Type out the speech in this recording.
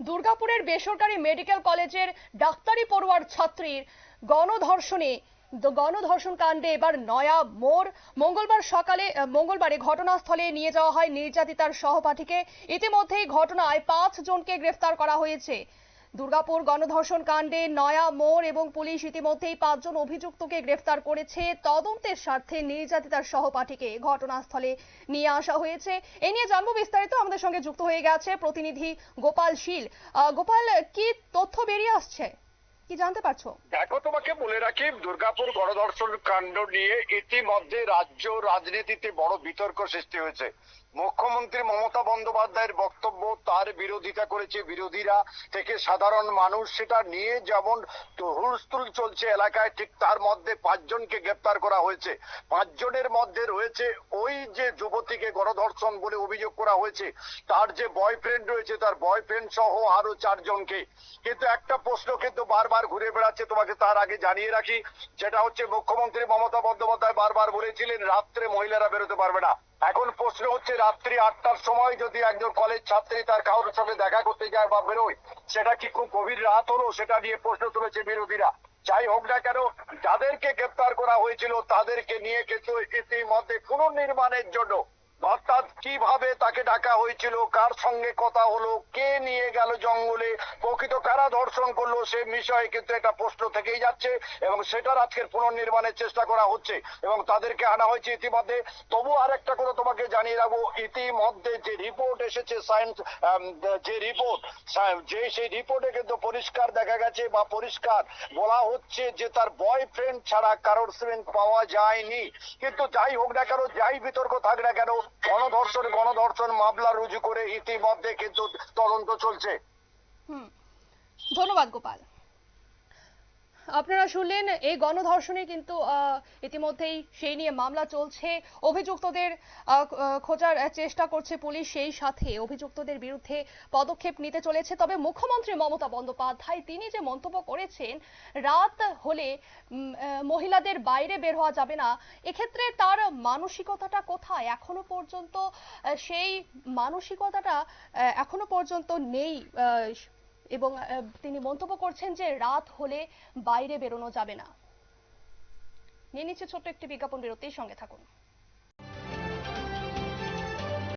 দুর্গাপুরের বেসরকারি মেডিকেল কলেজের ডাক্তারি পড়ুয়ার ছাত্রীর গণধর্ষণে গণধর্ষণ কাণ্ডে এবার নয়া মোড়। মঙ্গলবার সকালে মঙ্গলবারে ঘটনাস্থলে নিয়ে যাওয়া হয় নির্যাতিতার সহপাঠীকে। ইতিমধ্যেই ঘটনায় পাঁচ জনকে গ্রেফতার করা হয়েছে। দুর্গাপুর গণধর্ষণ কাণ্ডে নয়া মোড় এবং পুলিশ ইতিমধ্যেই পাঁচজন অভিযুক্তকে গ্রেফতার করেছে। তদন্তের স্বার্থে নির্যাতিতার সহপাঠীকে ঘটনাস্থলে নিয়ে আসা হয়েছে। এ নিয়ে জানব বিস্তারিত। আমাদের সঙ্গে যুক্ত হয়ে গেছে প্রতিনিধি গোপাল শীল। গোপাল, কি তথ্য বেরিয়ে আসছে? কি জানতে পারছ? দেখো, তোমাকে বলে রাখি, দুর্গাপুর গণধর্ষণ কাণ্ড নিয়ে ইতিমধ্যে রাজ্য রাজনীতিতে বড় বিতর্ক সৃষ্টি হয়েছে। মুখ্যমন্ত্রী মমতা বন্দ্যোপাধ্যায়ের বক্তব্য, তার বিরোধিতা করেছে বিরোধীরা থেকে সাধারণ মানুষ, সেটা নিয়ে যেমন হুলস্থুল চলছে এলাকায়, ঠিক তার মধ্যে পাঁচজনকে গ্রেপ্তার করা হয়েছে। পাঁচজনের মধ্যে রয়েছে ওই যে যুবতীকে গণধর্ষণ বলে অভিযোগ করা হয়েছে, তার যে বয়ফ্রেন্ড রয়েছে, তার বয়ফ্রেন্ড সহ আরও চারজনকে। কিন্তু একটা প্রশ্ন কিন্তু বারবার ঘুরে বেড়াচ্ছে, তোমাকে তার আগে জানিয়ে রাখি, যেটা হচ্ছে মুখ্যমন্ত্রী মমতা বন্দ্যোপাধ্যায় বারবার বলেছিলেন, রাত্রে মহিলারা বেরোতে পারবে না। এখন প্রশ্ন হচ্ছে, রাত্রি আটটার সময় যদি একজন কলেজ ছাত্রী তার কারোর সঙ্গে দেখা করতে যায় বা বেরোয়, সেটা কি খুব গভীর রাত হলো? সেটা নিয়ে প্রশ্ন তুলেছে বিরোধীরা। যাই হোক না কেন, যাদেরকে গ্রেপ্তার করা হয়েছিল, তাদেরকে নিয়ে কিন্তু ইতিমধ্যে পুনর্নির্মাণের জন্য অর্থাৎ কীভাবে তাকে ডাকা হয়েছিল, কার সঙ্গে কথা হলো, কে নিয়ে গেল জঙ্গলে, প্রকৃত কারা ধর্ষণ করল, সে বিষয়ে কিন্তু একটা প্রশ্ন থেকেই যাচ্ছে এবং সেটার আজকের পুনর্নির্মাণের চেষ্টা করা হচ্ছে এবং তাদেরকে আনা হয়েছে ইতিমধ্যে। তবু আর একটা করে তোমাকে জানিয়ে রাখব ইতিমধ্যে যে রিপোর্ট এসেছে সায়েন্স যে রিপোর্ট যে সেই রিপোর্টে কিন্তু পরিষ্কার দেখা গেছে বা পরিষ্কার বলা হচ্ছে যে তার বয়ফ্রেন্ড ছাড়া কারোর সিমেন্ট পাওয়া যায়নি। কিন্তু যাই হোক না কেন, যাই বিতর্ক থাক না কেন, গণধর্ষণ গণধর্ষণ মামলা রুজু করে ইতিমধ্যে কিন্তু তদন্ত চলছে। ধন্যবাদ, গোপাল। আপনারা শুনলেন, এই গণধর্ষণে কিন্তু ইতিমধ্যেই সেই নিয়ে মামলা চলছে। অভিযুক্তদের খোঁজার চেষ্টা করছে পুলিশ, সেই সাথে অভিযুক্তদের বিরুদ্ধে পদক্ষেপ নিতে চলেছে। তবে মুখ্যমন্ত্রী মমতা বন্দ্যোপাধ্যায়, তিনি যে মন্তব্য করেছেন, রাত হলে মহিলাদের বাইরে বের হওয়া যাবে না। এক্ষেত্রে তার মানসিকতাটা কোথায়? এখনও পর্যন্ত সেই মানসিকতাটা এখনও পর্যন্ত নেই এবং তিনি মন্তব্য করছেন যে রাত হলে বাইরে বেরোনো যাবে না। নিয়ে নিচ্ছে ছোট্ট একটি বিজ্ঞাপন বিরতির সঙ্গে থাকুন।